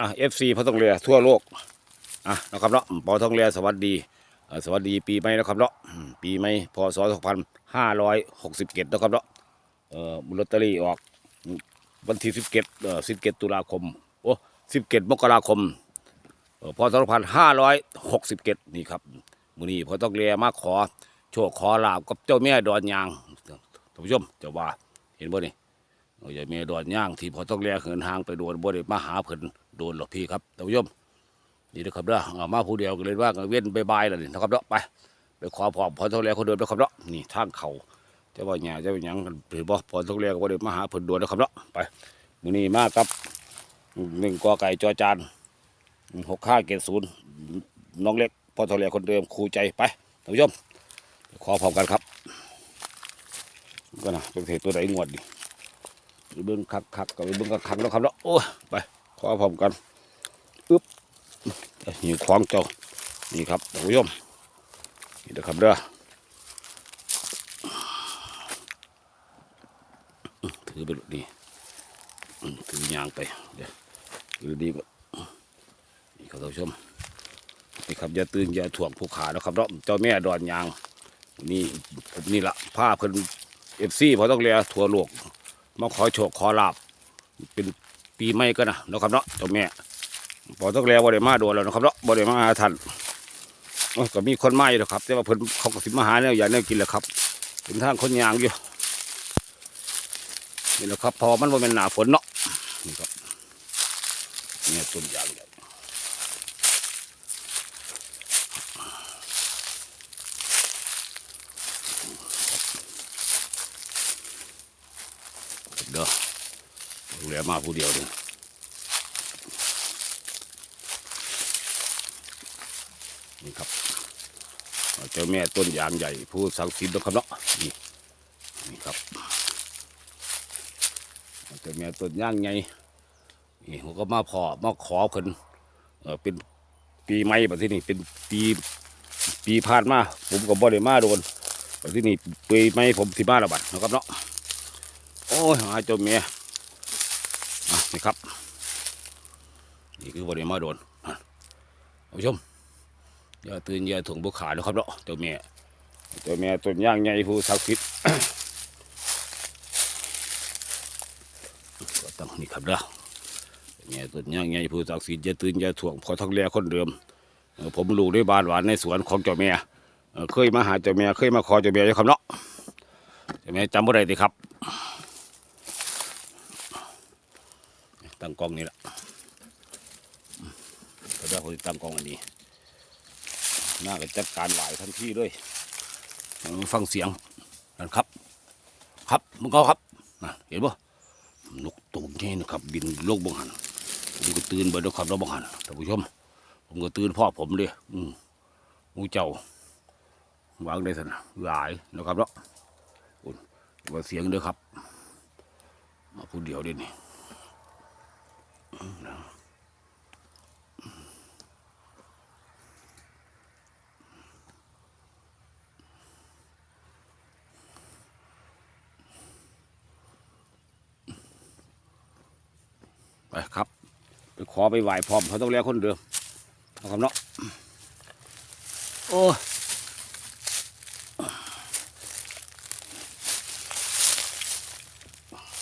อะเอฟซีพอตองเรือทั่วโลกอะนะครับเนาะปอทองเรือสวัสดีสวัสดีปีใหม่นะครับเนาะปีใหม่พศสองพันห้าร้อยหกสิบเจ็ดนะครับเนาะเอ่อลอตเตอรี่ออกวันที่สิบเจ็ดเอ่อสิบเจ็ดตุลาคมโอ้สิบเจ็ดมกราคมเอ่อพศสองพันห้าร้อยหกสิบเจ็ดนี่ครับมื้อนี้พอต้องเรือมาขอ โชคขอลาบกับเจ้าแม่ดอนยางท่านผู้ชมเจ้าว่าเห็นบ่นี่โอ้ายเมดอนย่างที่พอต้องแลเหินห่างไปโดนบ่ได้มาหาเพิ่น โดนหรอกพี่ครับท่านผู้ชมนี่นะครับเด้อเอามาผู้เดียวก็เลยว่าก็เว้นบายบายแล้วนี่นะครับเนาะไปไปขอพรพอต้องแลคนเดินนะครับเนาะนี่ทางเขาจะว่าหยังจะว่าหยังกันหรือบ่พอต้องแลก็บ่ได้มาหาเพิ่นโดนนะครับเนาะไปมือนี้มากับหนึ่งกอไก่จอจานหกห้าเกศูนย์น้องเล็กพอต้องแลคนเดิมครูใจไปท่านผู้ชมขอพร้อมกันครับก็นะเป็นเหตุตัวไหนงวดดิเบิ้งคักคักก็ไปเบิ้งคักคักแล้วครับเนาะโอ้ไป ขอพร้อมกันอึ๊บนี่ขวางเจ้านี่ครับท่านผู้ชมนี่นะครับเด้ออื้อถือไปดูนี่ถือยางไปเดี๋ยวถือดีก่อนนี่ครับท่านผู้ชมนี่ครับอย่าตื่นอย่าถ่วงผู้ขานะครับเนาะเจ้าแม่ดอนยางนี่ผมนี่ละผ้าเพิ่นเอฟซีพอต้องเลียทั่วโลกมาขอโชคขอลาบเป็น ปีใหม่ก็นะเนาะครับเนาะเจ้าแม่พอต้องแล้วบ่ได้มาโดนแล้วนะครับเนาะบ่ได้มาท่านโอ้ยก็มีคนมาอยู่แล้วครับ แต่ว่าเพิ่นเขาก็สิมาหาแนวอย่างแนวกินแหละครับเป็นทางคนยางอยู่นี่แหละครับ พอมันบ่าเป็นหน้าฝนเนาะนี่ครับเนี่ยต้นยางใหญ่เด้อ ดูแลมาผู้เดียวเลยนี่ครับเจ้าแม่ต้นยางใหญ่ ผู้สังสิทธิ์นะครับเนาะนี่นี่ครับเจ้าแม่ต้นยางใหญ่นี่ผมก็มาพอมาขอเพิ่นเออเป็นปีใหม่แบบที่นี่เป็นปีปีผ่านมาผมก็บ่ได้มาโดนแบบที่นี่ปีใหม่ผมสิมาและบัดนะครับเนาะโอ้ยหาเจ้าแม่ นี่ครับ นี่คือบริมาโดนท่านผู้ชมอย่าตื่นอย่าถ่วงบุขานะครับเนาะเจ้าแม่เจ้าแม่ต้นย่างใหญ่ผู้ศักดิ์สิทธิ์ก็ต้องนี่ครับเด้อเจ้าแม่ต้นย่างใหญ่ผู้ศักดิ์สิทธิ์อย่าตื่นอย่าถ่วงพอทักแลคนเดิมผมลูกได้บานหวานในสวนของเจ้าแม่เออเคยมาหาเจ้าแม่เคยมาขอเจ้าแม่อยู่ครับเนาะเจ้าแม่จำบ่ได้ติครับ ตั้ง กล้องนี่แหละก็ได้คนตั้งกองอันนี้น่าจะจัดการหลายทันทีเลยเอามาฟังเสียงนั่นครับ ครับมึงเขาครับนะเห็นปะนกตัวนี้นะครับบินโลกบังหันผมก็ตื่นไปด้วยครับแล้วบังหันท่านผู้ชม ผมก็ตื่นพ่อผมเลยอืมมูเจ้าวางได้สนะหลายนะครับเนาะอุ่นว่าเสียงเด้อครับมาพูดเดียวเด่นนี่ ไปครับ ไปขอไปไหว้พร้อมเขาต้องเรียกคนเดิมนะครับเนาะโอ้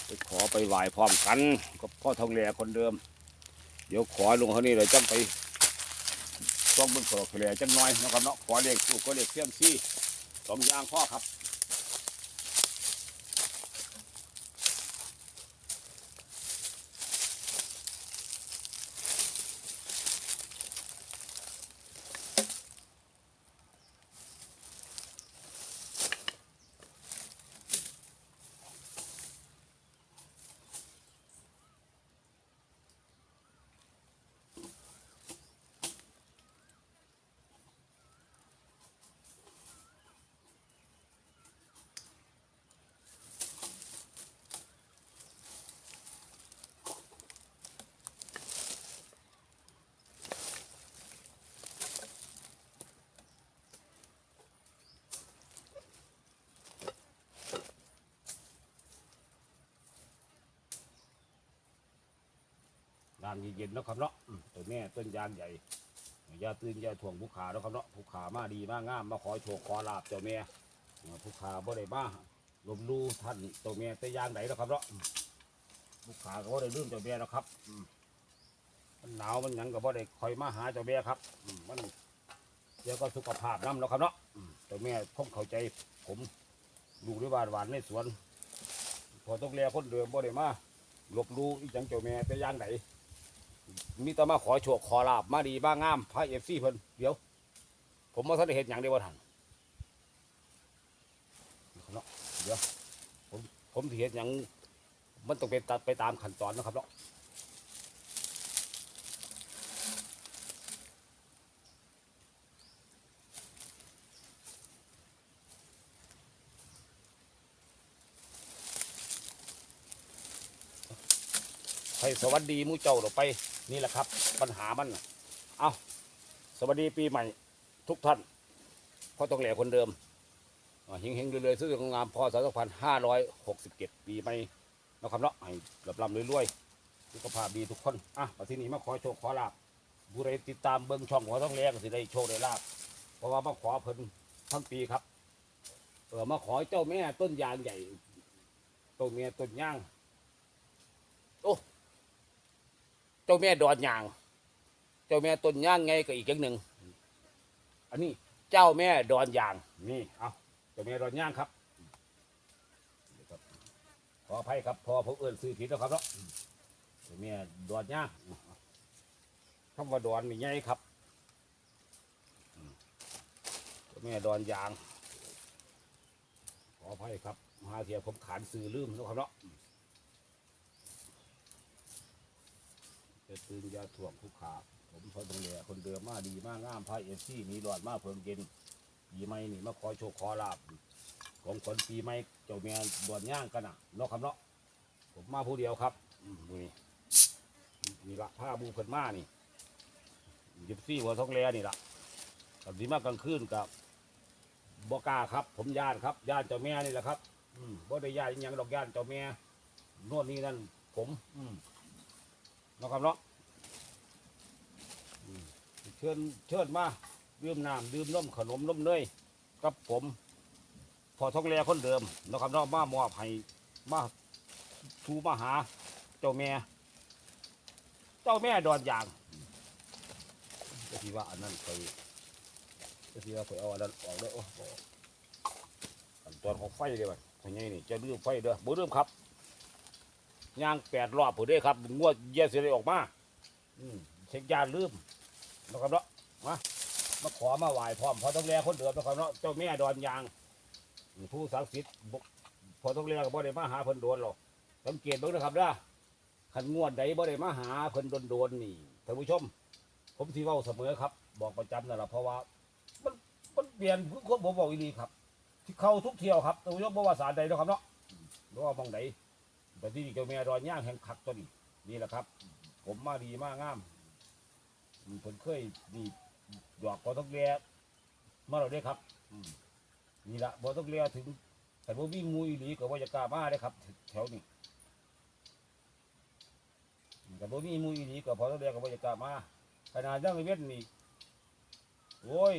ไปขอไปไหว้พร้อมกันกับ พ่อทองแหล่คนเดิม เดี๋ยวขอลงเขานี่เลยจังไปต้องบนขอแหล่จังน้อยนะครับเนาะขอเรียกถูกก็เรียกเสี้ยมซี่สองอย่างพ่อครับางเย็นๆนะครับเนาะอืมตัวแม่ต้นยางใหญ่อยาตื่นอยาถ่วงผู้ขาเนาะครับเนาะผู้ขามาดีมากงามมาขอโชคขอลาบเจ้าแม่เออผู้ขาบ่ได้มาลมลูท่านตัวแม่แต่ยางไหนเนาะครับเนาะอืมผู้ขาก็บ่ได้ลืมเจ้าแม่เนาะครับอืมมันหนาวมันหยังก็บ่ได้คอยมาหาเจ้าแม่ครับอืมมันเดี๋ยวก็สุขภาพน้ำเนาะครับเนาะอืมเจ้าแม่คงเข้าใจผมดูด้วยบานหวานในสวน พอต้องแลคนเดิมบ่ได้มาหลบลูอีจังเจ้าแม่แต่ยางไหน มีแต่มาขอโชคขอลาบมาดีบ้างงามพระเอฟซีเพิ่นเดี๋ยว ผมมาทันได้เห็นอย่างเดียวว่าทันเนาะเดี๋ยวผมผมเห็นอย่างมันต้องเป็นตัดไปตามขั้นตอนนะครับเนาะ ให้สวัสดีมูเจ้าเราไปนี่แหละครับ ปัญหามันเอาสวัสดีปีใหม่ ทุกท่านพ่อต้องแหล่คนเดิมอ่าเฮงเรื่อยๆซื้องามพอสองพันห้าร้อยหกสิบเจ็ดปีใหม่นะครับเนาะให้รับรำรวยๆสุขภาพดีทุกคนอะมาที่นี่มาขอโชคขอลาบผู้ใดติดตามเบิ้งช่องหัวต้องแหล่ก็สิได้โชคได้ลาบเพราะว่ามาขอเพิ่นทั้งปีครับเออมาขอเจ้าแม่ต้นยางใหญ่ต้นเมียต้นย่างโอ้ เจ้าแม่ดอนยาง เจ้าแม่ต้นย่างไงก็อีกอย่างหนึ่งอันนี้เจ้าแม่ดอนยางนี่เอาเจ้าแม่ดอนย่างครับขออภัยครับพอผมเอื้อนซื้อผิดแล้วครับเนาะเจ้าแม่ดอนย่างคำว่าดอนนี่ไงครับเจ้าแม่ดอนยางขออภัยครับมาเทียผมขานซื้อลืมนะครับเนาะ จะตื่นยาถ่วงผู้ขาผมพอตรงเลยคนเดิมมาดีมากงามพระเอซี่มีหลอดมากเพิ่มเย็นปีใหม่นี่มาขอโชคขอลาบของคนปีใหม่เจ้าแม่บวชย่างกันนะเนาะครับเนาะผมมาผู้เดียวครับนี่นี่ละผ้าบูเพิ่นมานี่ยิบซี่หัวท้องแลนี่ละกับดีมากกลางคืนกับบอกาครับ ผมย่านครับย่านเจ้าแม่นี่แหละครับอืมบ่ได้ย่านอิยังดอกย่านเจ้าแม่โน่นนี่นั่นผม อืม เนาะครับเนาะเชิญเชิญมาดื่มน้ำดื่มนมขนมนมเนยกับผมพอท้องแลคนเดิมนะครับเนาะมามอบให้มาทูมาหา เจ้าแม่ เจ้าแม่ดอนยางก็ที่ว่าอันนั้นไปก็ที่ว่าไปเอาอันนั้นออกได้โอ้โหขั้นตอนของไฟเลยว่ะทางนี้นี่จะลืมไฟเด้อบ่ลืมครับ ย่างแปดรอบผู้เด้ครับงวดเยี่ยเสียเลยออกมา อืมเช็คยาลืมนะครับเนาะมามาขอมาไหว้พร้อมพอต้องแลคนเดือดนะครับเนาะเจ้าแม่ดอนยางผู้ศักดิ์สิทธิ์พอต้องแลก็บ่ได้มาหาเพิ่นโดนหรอกสังเกตเบิ่งนะครับนะขันงวดใดบ่ได้มาหาเพิ่นโดนโดนนี่ท่านผู้ชม ผมที่เว้าเสมอครับ บอกประจำนั่นแหละเพราะว่า มันมันเปลี่ยนคือคนผมบอกอีนีครับ ที่เข้าทุกเที่ยวครับท่านผู้ชมบ่ว่าสารใดนะครับเนาะบ่ว่าบางใด แต่ที่นี่เจ้าแม่ดอนย่างแห่งขักตัวนี้นี่แหละครับ ผมมาดีมากงามผมเคยนี่ดอกบอต้องเลียมาเราได้ครับนี่ละบอต้องเลียถึงแต่ว่าวิ่งงูอีหลีกับว่าจะกล้ามาได้ครับ แถวนี้แต่ว่าวิ่งงูอีหลีกับพอต้องเลียกับว่าจะกล้ามาขนาดยังไอเวทนี่โอ้ย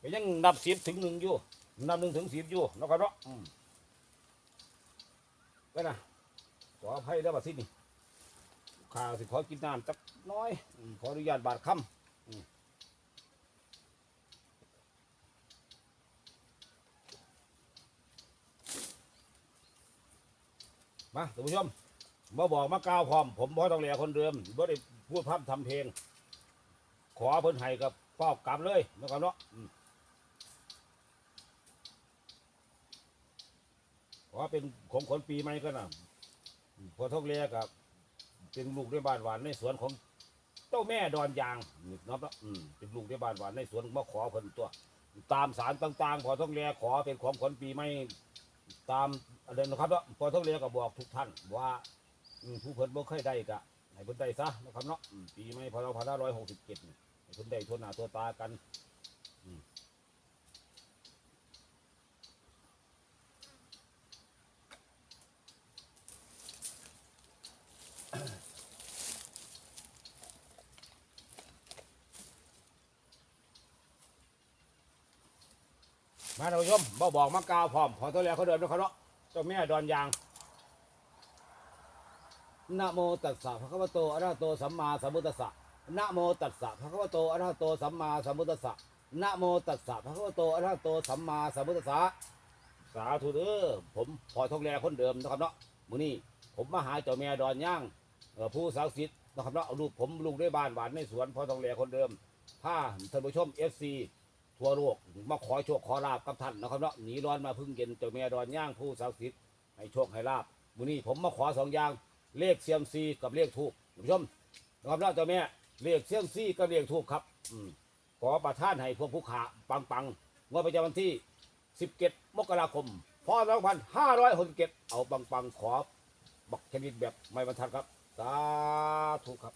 ก็ยังนับสิบถึงหนึ่งอยู่นับหนึ่งถึงสิบอยู่นะครับเนาะอืมก็นะ ขออภัยได้บัดสินี่ข้าวสิขอกินน้ำจักน้อยอืมขออนุญาตบาดคำอืมมาท่านผู้ชมมาบอกมากล่าวพร้อม ผมพ่อต้องเหลียคนเดิมบ่ได้พูดพร่ำทำเพลง ขอเพิ่นให้กับป้อบกลับเลยนะครับเนาะอืมขอเป็นของคนปีใหม่กันะ พอทองเลียกับเป็นลูกด้บ้านหวานในสวนของเจ้าแม่ดอนยางนี่เนาะอืมเป็นลูกด้บ้านหวานในสวนมาขอเพิ่นตัว ตามสารต่างๆ พอต้องแลขอเป็นของขวัญปีใหม่ตามอะไรนะครับเนาะพอต้องแลก็บอกทุกท่านว่าอืมผู้เพิ่นบ่เคยได้กะให้เพิ่นได้ซะนะครับเนาะอืมปีใหม่พศ2567นี่ให้เพิ่นได้ทั่วหน้าทั่วตากัน มาท่านผู้ชมบ่บอกมากาวพร้อมขอตัวแล้วเขาเดินด้วยเขาเนาะเจ้าแม่ดอนยางนะโมตัสสะภะคะวะโตอะระหะโตสัมมาสัมพุทธัสสะนะโมตัสสะภะคะวะโตอะระหะโตสัมมาสัมพุทธัสสะนะโมตัสสะภะคะวะโตอะระหะโตสัมมาสัมพุทธัสสะสาธุเด้อผมพอทองแลคนเดิมนะครับเนาะมื้อนี้ผมมาหาเจ้าแม่ดอนย่างผู้ศักดิ์สิทธิ์นะครับเนาะลูกผมลูกด้วยบ้านหวานในสวนพอทองแลคนเดิมถ้าท่านผู้ชม FC ทั่วโลกมาขอโชคขอลาบกับท่านนะครับเนาะหนีร้อนมาพึ่งเย็นเจ้าแม่ดอนย่างผู้ศักดิ์สิทธิ์ให้โชคให้ลาบมื้อนี้ผมมาขอสองอย่างเลขเซียมซีกับเลขทูบท่านผู้ชมนะครับเนาะเจ้าแม่เลขเซียมซีกับเลขทูบครับอืมขอประทานให้พวกผู้ขาปังปังๆงวดประจำวันที่ 17 มกราคมพศ2567เอาปังปังๆขอบักชนิดแบบไม่บรรทัดครับ สาธุครับ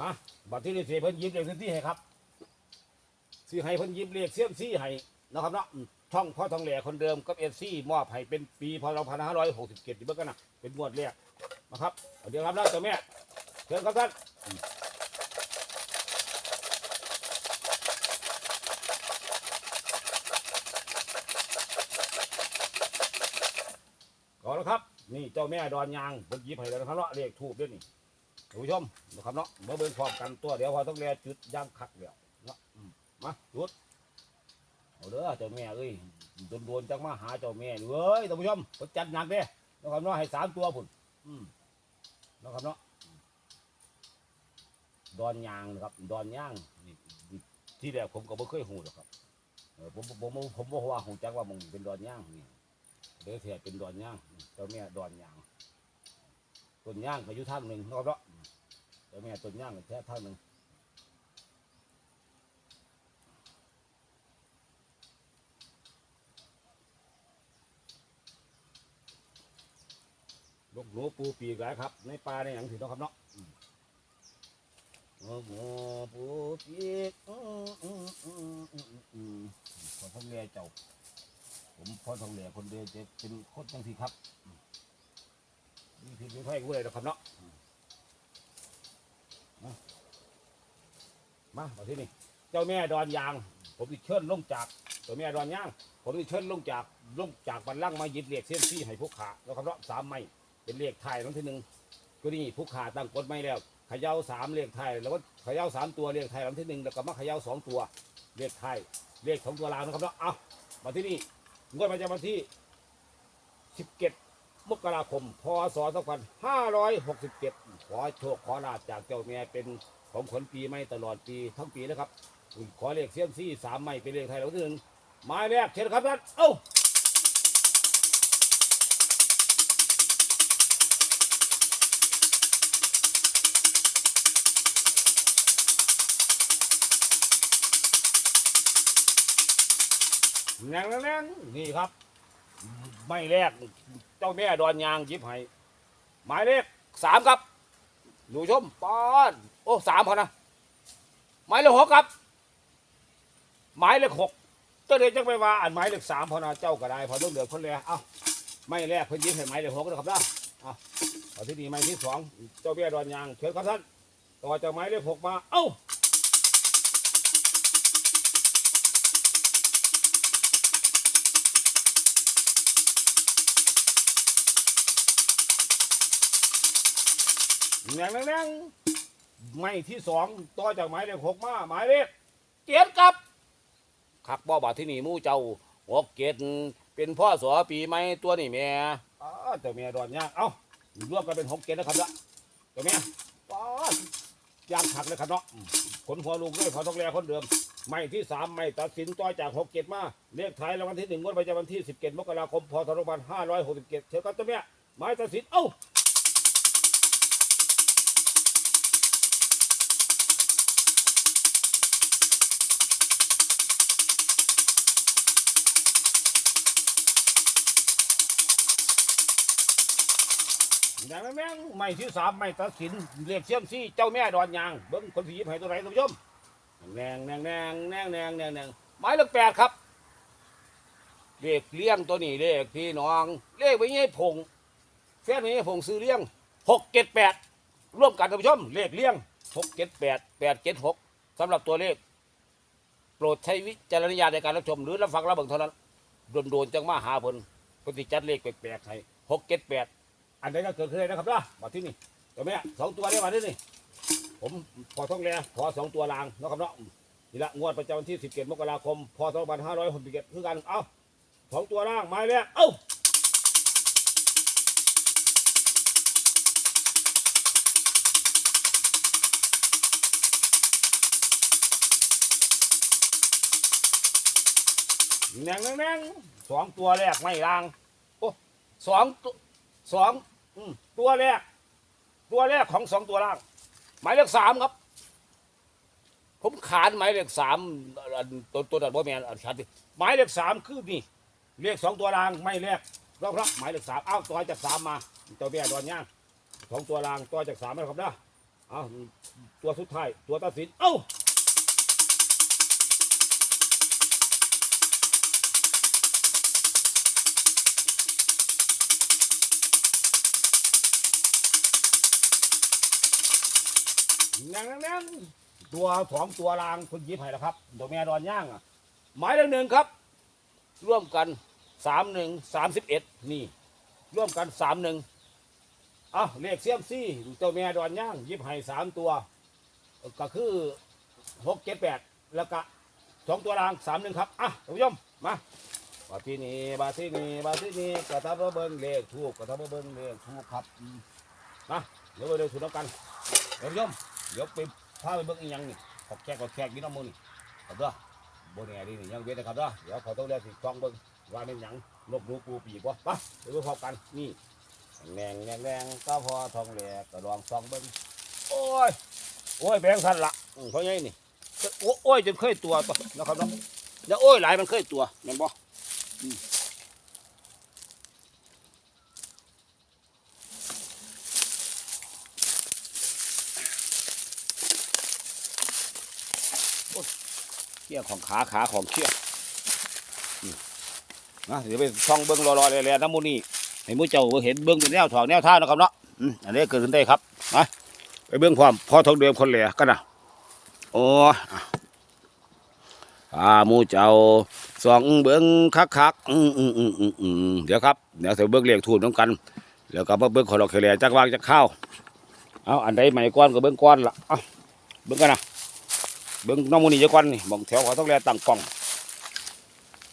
มาบัดที่นี่สิเพิ่นยิบเลขเซียมซี่ให้ครับสิให้เพิ่นยิบเลขเซียมซี่ให้นะครับเนาะช่องพ่อทองแหล่คนเดิมกับเอฟซีมอบให้เป็นปีพศ2567ที่เบิ่งกันนะเป็นงวดแรกนะครับเดี๋ยวครับแล้วเจ้าแม่เชิญครับท่านก่อนแล้วครับ นี่เจ้าแม่ดอนยางเพิ่นยิบให้แล้วนะครับเนาะเลขทูบด้วยนี่ ท่านผู้ชมนะครับเนาะมาเบิ่งพร้อมกันตัวเดี๋ยวพอต้องแลจุดย่างคักเดียวเนาะมาจุดเอาเด้อเจ้าแม่เอ้ยโดนโดนๆจังมาหาเจ้าแม่เว้ยท่านผู้ชมก็จัดหนักเด้นะครับเนาะให้สามตัวพุ่นนะครับเนาะดอนยางนะครับดอนย่างนี่ที่แรกผมก็ไม่เคยหูหรอกครับผมผมผมผมบอกว่าหูจักว่ามึงเป็นดอนย่างนี่เดี๋ยวเสียเป็นดอนย่างเจ้าแม่ดอนยางต้นย่างก็อยู่ทางหนึ่งนะครับเนาะ แต่แม่ต้นย่างก็แค่ทางหนึ่งลูกหนูปูปีกหลายครับ ในป่าในอย่างถือต้องครับเนาะโอ้โหปูปีกอืมอืมอืมอืมขอทองเลียเจ้า ผมพอทองเลียคนเดียวจะเป็นโคตรจังสิครับนี่คือไม่ค่อยกูเลยนะครับเนาะ มามาเอาที่นี่ เจ้าแม่ดอนยาง ผมจะเชิญลงจากเจ้าแม่ดอนยาง ผมจะเชิญลงจากลงจากบันลังมาหยิบเหล็กเส้นซี่ให้ผู้ขาแล้วครับเนาสามไม้เป็นเหลขไทยทั้งที่หนึ่งก็นี่ผู้ขาตั้งกฎไม่แล้วขย่าสามเหลขไทยแล้วก็ขย่าสามตัวเหลขไทยทั้งที่หนึ่งแล้วก็มาขย่าสองตัวเหลขไทยเหลขของตัวลาวนะครับเนาะเอามาที่นี่งวดประจำวันที่สิบเจ็ด มกราคม พศ 2567 ขอโชคขอลาบจากเจ้าแม่เป็นของขวัญปีใหม่ตลอดปีทั้งปีนะครับขอเลขเซียมซี่สามใหม่เป็นเลขไทยเราที่หนึ่งหมายแรกเชิญครับท่านเอ้าแรงแรงนี่ครับ ไม่แรก เจ้าแม่ดอนยางยิบให้หมายเลขสามครับหนูชมป้อนโอ้สามพอนะหมายเลขหกครับ หมายเลขหกเจ้าเด็กจังไปว่าอ่านหมายเลขสามพอนะเจ้าก็ได้พอต้องเดือดคนเลยเอ้าไม่แรกเพิ่นยิบให้หมายเลขหกนะครับนะเอาเอาที่นี่หมายที่สองเจ้าแม่ดอนยางเชิญครับท่านต่อจากหมายเลขหกมาเอ้า แรงแรงๆไม่ที่สองต่อจากหมายเลขหกมาหมายเลขเจ็ดครับขักบ่บาที่นี่หมู่เจ้าหกเจ็ดเป็นพ่อสอปีใหม่ตัวนี่แม่อ้าเจ้าแม่ดอนยากเอ้ารวมกันเป็นหกเจ็ดนะครับละเจ้าแม่ป้ายากขักเลยครับเนาะอืมขนหัวลูกด้วยเขาต้องแลคนเดิม ไม่ที่สามไม่ตัดสินต่อจากหกเจ็ดมาเลขท้ายรางวัลที่หนึ่งงวดประจำวันที่สิบเจ็ดมกราคมพศสองพันห้าร้อยหกสิบเจ็ดเชิญครับเจ้าแม่หมายตัดสินเอ้า อย่างนั้นแม่งไม่ที่สามไม่ตัดสินเรียกเชี่ยมซี่เจ้าแม่ดอนยางเบิ้งคนสียิบให้ตัวไหนท่านผู้ชมแนงแนงแนงแนงแนงแนงแนงหมายเลขแปดครับเลขเลี้ยงตัวนี้เลขพี่น้องเลขไปยี่พงแฟนไปยี่พงซื้อเลี้ยงหกเจ็ดแปดร่วมกันท่านผู้ชมเลขเลี้ยงหกเจ็ดแปดแปดเจ็ดหกสำหรับตัวเลข โปรดใช้วิจารณญาณในการรับชม หรือรับฟังรับเบิ่งเท่านั้นโดนๆจังมาหาเพิ่นปฏิจัดเลขแปลกๆให้หกเจ็ดแปด อันใดก็เกิดขึ้นได้นะครับนะมาที่นี่ตัวแม่สองตัวได้มาที่นี่ ผมพอท่องแลขอสองตัวรางเนะครับเนาะนี่ละงวดประจำวันที่สิบเจ็ดมกราคมพศสองพันห้าร้อยหกสิบเจ็ดคือกันเอ้าสองตัวรางมาแล้วเอ้าแนงแนงแนงสองตัวแรกไม่รางโอ้สองตัว สองอืมตัวแรก ตัวแรกของสองตัวล่าง หมายเลขสามครับ ผมขานหมายเลขสามอันตัวตัวดัดบอแมนอันชัดดิหมายเลขสามคือนี่เลขสองตัวรางไม่แรกรอบรับหมายเลขสามเอ้าตัวจากสามมาตัวแม่ดอนย่างสองตัวรางตัวจากสามนะครับนะเอาตัวสุดท้ายตัวตัดสินเอ้า นั่งนั่งตัวสองตัวรางคุณยิบให้แล้วครับตัวแม่ดอนย่างอะหมายเลขหนึ่งครับ ร่วมกันสามหนึ่งสามสิบเอ็ดนี่ ร่วมกันสามหนึ่งอะเลขเซียมซี่ตัวแม่ดอนย่างยิบให้สามตัว ก็คือหกเจ็ดแปดแล้วก็สองตัวรางสามหนึ่งครับอะท่านผู้ชมมาบาที่นี่บาที่นี่บาที่นี่กระทำมาเบิ้งเลขถูกกระทำมาเบิ้งเลขถูกครับมาเดี๋ยวไปเดินสู่น้ำกันท่านผู้ชม เดี๋ยวไปพาไปเบิ้งอีกอย่างนี่ขอบแขกขอบแขกนี่น้ำมันนี่ครับเด้อบนแอร์นี่นี่ยังเว้นนะครับเด้อเดี๋ยวเขาต้องเรียกสิช่องเบิ้งว่าเป็นหยังลบหลูปูปีกวะไปเดี๋ยวไปพบกันนี่แรงแรงแรงก็พอทองแหลกกระดองซองเบิ้งโอ้ยโอ้ยแบงสันละอืมเพราะไงนี่โอ้ยจนเคยตัวตัวนะครับเนาะแล้วโอ้ยหลายมันเคยตัวแม่นบ่อืมโอ้ย ขี้ยของขาขาของเขี้ยอืมนะเดี๋ยวไปช่องเบิ้งรอๆเลยๆน้ำมูนี่ให้มูเจ้าเห็นเบิ้งเป็นแนวถอกแนวท่านะครับเนาะอันนี้เกิดขึ้นได้ครับมาไปเบื้องความพอทองเดิมคนเหล่กันนะโอ้อาหมูเจ้าสองเบื้องคักคักๆอืมอืมอืมเดี๋ยวครับเดี๋ยวใส่เบื้องเรียกทูนน้ำกัน แล้วก็มาเบื้องขอดอกเขล่จักวางจักข้าวเอาอันใดใหม่ก้อนก็เบื้องก้อนละเอาเบื้องกันนะ เบื้องน้องมูนี่จะก้อนนี่มองแถวขอต้องแลตั้งกล้อง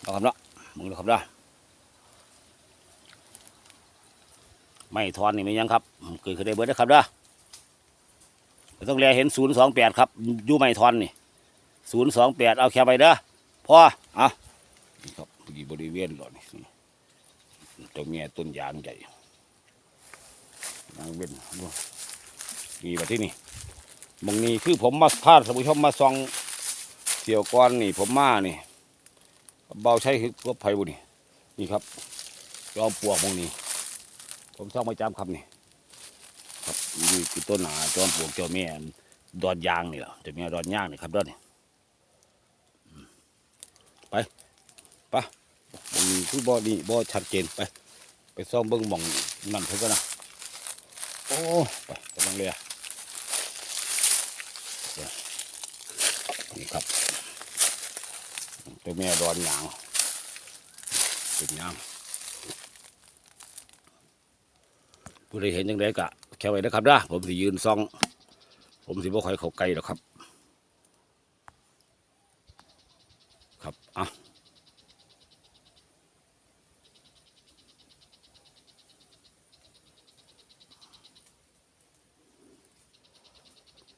เอาครับเนาะมึงดูครับเนาะไม่ทอนนี่ไม่ยังครับเกิดขึ้นได้เบิดนะครับเด้อต้องแลเห็นศูนย์สองแปดครับอยู่ไม่ทอนนี่ศูนย์สองแปดเอาแค่ไปเด้อพ่อเอานี่ครับดีบริเวณหล่อนี่ตัวเมียต้นยางใหญ่นางเว้นดูดีแบบที่นี่ มองนี้คือผมมาพาท่านผู้ชมมาส่องเที่ยวก้อนนี่ ผมมานี่เบาใช้คือก็ไผ่บุนี่นี่ครับจอมปลวกมองนี้ ผมส่องประจำครับนี่ครับนี่คือต้นหนาจอมปลวกเจ้าแม่ดอนยางนี่แหละเจ้าแม่ดอนยางนี่ครับดอนนี่ไปไปะมันคือบ่อนี่บ่อชัดเจนไป ไปซ่อมเบิ้งมองนั่นเพิ่นกันนะโอ้ไปกำลังเรือเดี๋ยว นี่ครับ ตัวแม่ดอนยางเป็นยางผู้ใดเห็นยังไงกะแค่ไว้นะครับนะผมสิยืนซอง ผมสิบ่ค่อยเข้าไกลหรอกครับ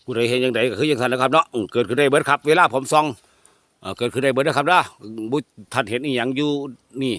ผู้ใดเห็นยังไงก็คือยังทันนะครับเนาะเกิดขึ้นได้เบิดครับ เวลาผมซองเอ่อเกิดขึ้นได้เบิดนะครับนะบุท่านเห็นอีหยังอยู่นี่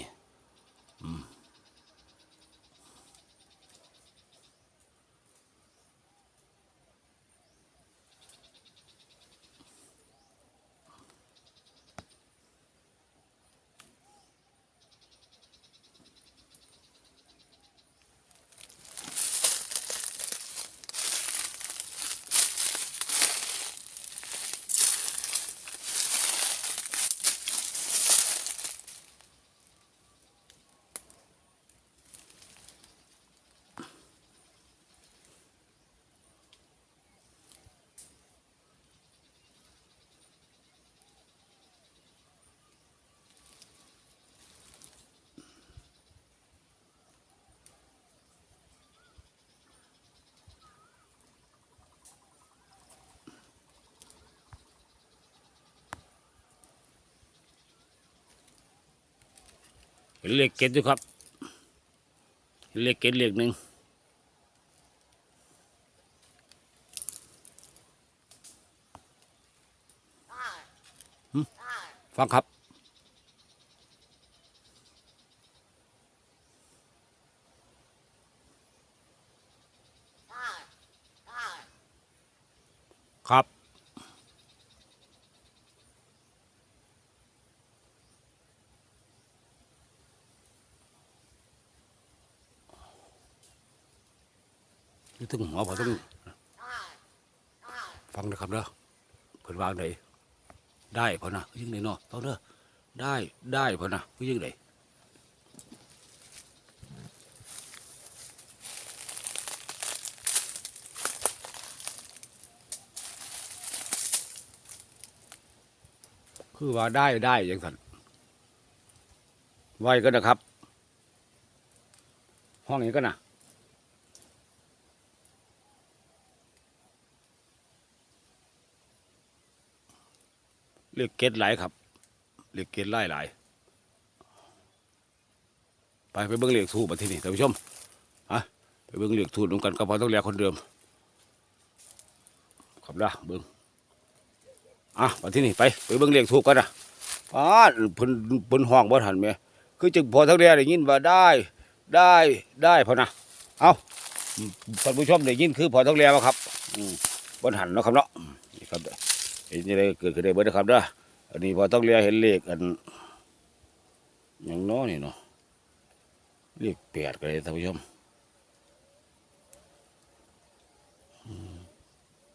เลขเกตอยู่ครับเห็นเลขเกตเลขหนึ่งฟังครับครับ ถึงหัวพอต้องฟังนะครับเด้อเพิ่นวางไหนได้พอนะคือยังไงเนาะต้องเด้อได้ได้พอนะคือยังไงคือว่าได้ได้อย่างสันไว้ก็นะครับ ห้องนี้ก็นะ เรียกเกตหลายครับเรียกเกตไล่หลาย ไปไปเบิ้งเรียกทูบมาที่นี่ท่านผู้ชมฮะไปเบิ้งเรียกทูบนำกันก็พอต้องเรียกคนเดิมขับละเบิ้งอะมาที่นี่ไปไปเบิ้งเรียกทูบกันนะอ่าเพิ่นเพิ่นห้องบ่ทันแม่คือจึงพอทั้งเรียได้ยินว่าได้ได้ได้พอนะเอาท่านผู้ชมได้ยินคือพอทั้งเรียว่าครับอืมบ่ทันเนาะครับเนาะนี่ครับ เห็นยังไงเกิดขึ้นได้เบิดนะครับเด้ออันนี้พอต้องเรียเห็นเลขอันอย่างน้อยนี่เนาะเลขแปดกันเลยท่านผู้ชม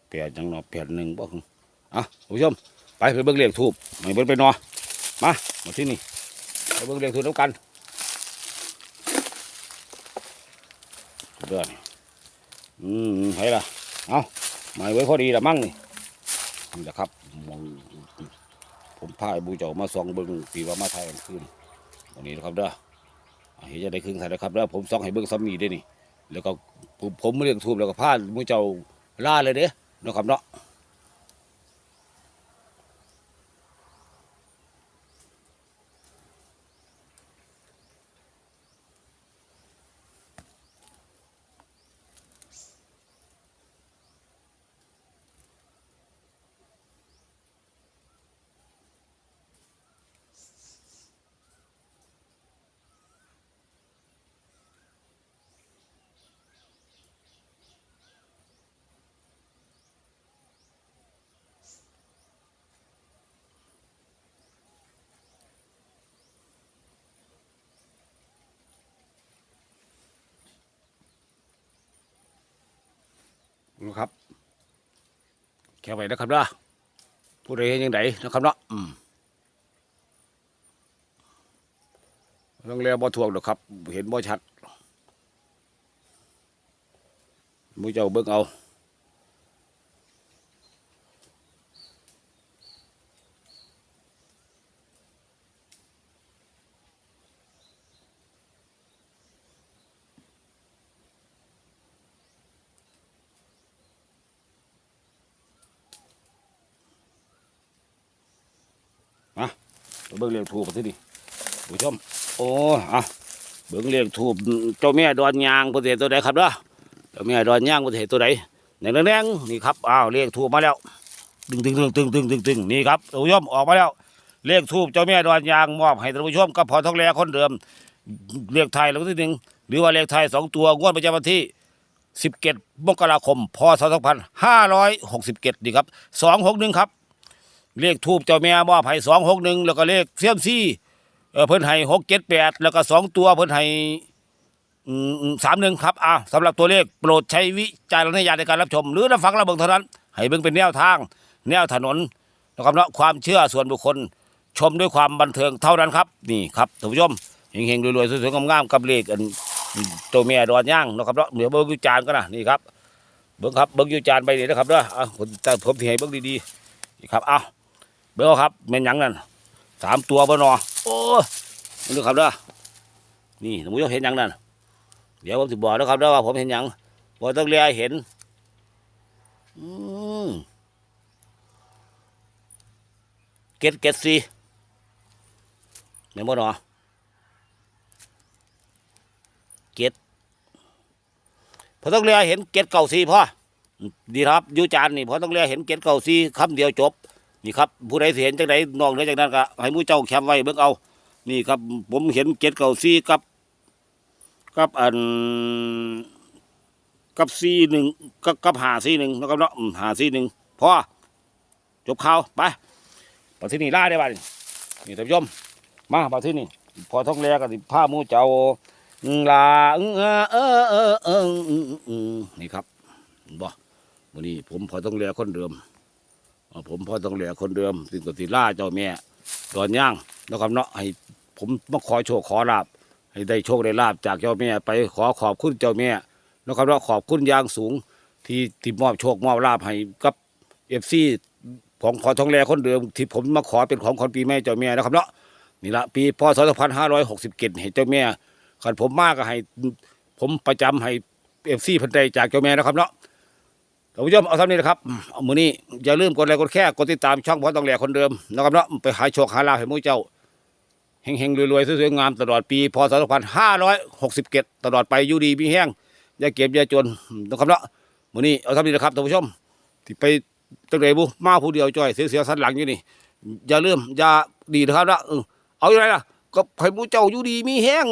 แปดจังเนาะแปดหนึ่งบ่คืออะท่านผู้ชม ไปไปเบิ่งเลขทูบไม่เบิ่งไปนอมามาที่นี่ไปเบิ่งเลขทูบน้ำกันเด้อนี่อืมให้ละเอาหมายไว้พอดีละมั่งนี่ นี่แหละครับมองผมพายบูเจ้ามาสองเบิ้งปีว่ามาไทยกลางคืนวันนี้นะครับเด้อเห็นจะได้ครึ่งถ่ายนะครับเด้อผมสองให้เบิ้งซ้ำมีได้นี่แล้วก็ผมผมเรียกทูบแล้วก็พาบูเจ้าล่าเลยเด้นะครับเนาะ ครับ แค่ไว้นะครับเนาะผู้ใดเห็นยังไงนะครับเนาะอืมต้องเรียกบ่ทวงหรอกครับ เห็นบ่ชัดมูเจ้าเบิ่งเอา ไปเบิ่งเลขถูกสิดิผู้ชม โอ้อะเบิ่งเลขถูกเจ้าแม่ดอนยางประเทศตัวใดครับเด้อเจ้าแม่ดอนยางประเทศตัวใดแดงแดงๆนี่ครับอ้าวเลขถูกมาแล้วตึงตึงตึงตึงตึงตึงตึงนี่ครับท่านผู้ชมออกมาแล้ว เลขถูกเจ้าแม่ดอนยางมอบให้ท่านผู้ชมกับพอทองแลคนเดิม เลขไทยแล้วที่หนึ่งหรือว่าเลขไทยสองตัวงวดประจำวันที่สิบเจ็ดมกราคมพศสองพันห้าร้อยหกสิบเจ็ดนี่ครับสองหกหนึ่งครับ เลขทูบเจ้าแม่มอบให้สองหกหนึ่งแล้วก็เลขเสียมซี่เออเพิ่นให้หกเจ็ดแปดแล้วก็สองตัวเพิ่นให้สามหนึ่งครับอ่าสำหรับตัวเลขโปรดใช้วิจารณญาณในการรับชม หรือรับฟังรับเบิ่งเท่านั้น ให้เบิ่งเป็นแนวทาง แนวถนนนะครับเนาะความเชื่อส่วนบุคคล ชมด้วยความบันเทิงเท่านั้นครับนี่ครับท่านผู้ชมเฮงๆรวยๆสวยๆงามๆกับเลขอันตัวแม่ดอนย่างนะครับเนาะเดี๋ยวเบิ่งวิจารณ์กันะนี่ครับเบิ่งครับเบิ่งวิจารณ์ไปนี่นะครับเด้ออะผมแต่ผมสิให้เบิ่งดีๆนี่ครับเอ้า เบ้ครับแม่นยังนั่นสามตัวบ่นอโอ้มัดูครับเด้อนี่ท่านผู้ชเห็นยังนั่นเดี๋ยวผมจะบอกนะครับเด้อว่าผมเห็นยังบอกต้องเรียเห็นอืมเกตเกตซีแม่นบ่นอเกตพอต้องเรียเห็นเกตเก่าซีพ่อดีครับยูจานนี่พอต้องเรียเห็นเกตเก่าซีคำเดียวจบ นี่ครับผู้ใดเห็นจังไดนอกเหนือจากนั้นก็ให้หมูเจ้าแคมไว้เบิ่งเอา นี่ครับ ผมเห็นเกตเก่าซีกับ กับอันกับซีหนึ่งกับกับหาซีหนึ่งนะครับเนาะหาซีหนึ่งพอจบข่าวไปไปที่นี่ล่าได้บ้านนี่ท่านผู้ชมมาไปที่นี่พอท้องแรกันผ้ามู้เจ้าลาเออเออเออเออนี่ครับบ่วันนี้ผมพอต้องแลคนเดิม ผมพ่อต้องแลคนเดิมสิ่งกติล่าเจ้าแม่ตอนย่างนะครับเนาะให้ผมมาขอโชคขอลาบให้ได้โชคได้ลาบจากเจ้าแม่ ไปขอขอบคุณเจ้าแม่นะครับเนาะขอบคุณอย่างสูงที่ที่มอบโชคมอบลาบให้กับเอฟซีของขอทองแลคนเดิม ที่ผมมาขอเป็นของคนปีแม่เจ้าแม่นะครับเนาะนี่ละปีพศ2567เห็นเจ้าแม่ขันผมมากก็ให้ผมประจำให้เอฟซีพันใจจากเจ้าแม่นะครับเนาะ ท่านผู้ชมเอาทำนี้นะครับเอามือนี้อย่าลืมกดไลค์กดแค่กดติดตามช่องพอต้องแหลกคนเดิมนะครับเนาะไปหาโชคหาลาภให้มู่เจ้าเฮงๆรวยๆสวยๆงามตลอดปีพศ2567ตลอดไปอยู่ดีมีแห้งอย่าเก็บอย่าจนนะครับเนาะมือนี้เอาทำนี้นะครับท่านผู้ชมที่ไปตั้งแต่บุมาผู้เดียวจ้อยเสียๆสันหลังอยู่นี่อย่าลืมอย่าดีนะครับนะเอาอย่างไรล่ะ ก็ให้ผู้เจ้าอยู่ดีมีแห้ง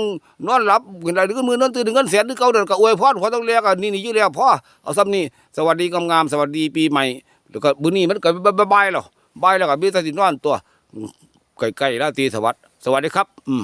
นอนหลับเงินไดเงินมือนอนตื่นเงินแสนหรือเก่าเดือนก็อวยพรพอต้องเรียกนนี่นี่อยู่แล้วพ่อเอาซ้ำนี่สวัสดีงามๆสวัสดีปีใหม่แล้วก็บุญนี้มันก็บายๆแล้วบายแล้วก็มีแต่สินอนตัวใกล้ๆราตีสวัสดีสวัสดีครับ อืม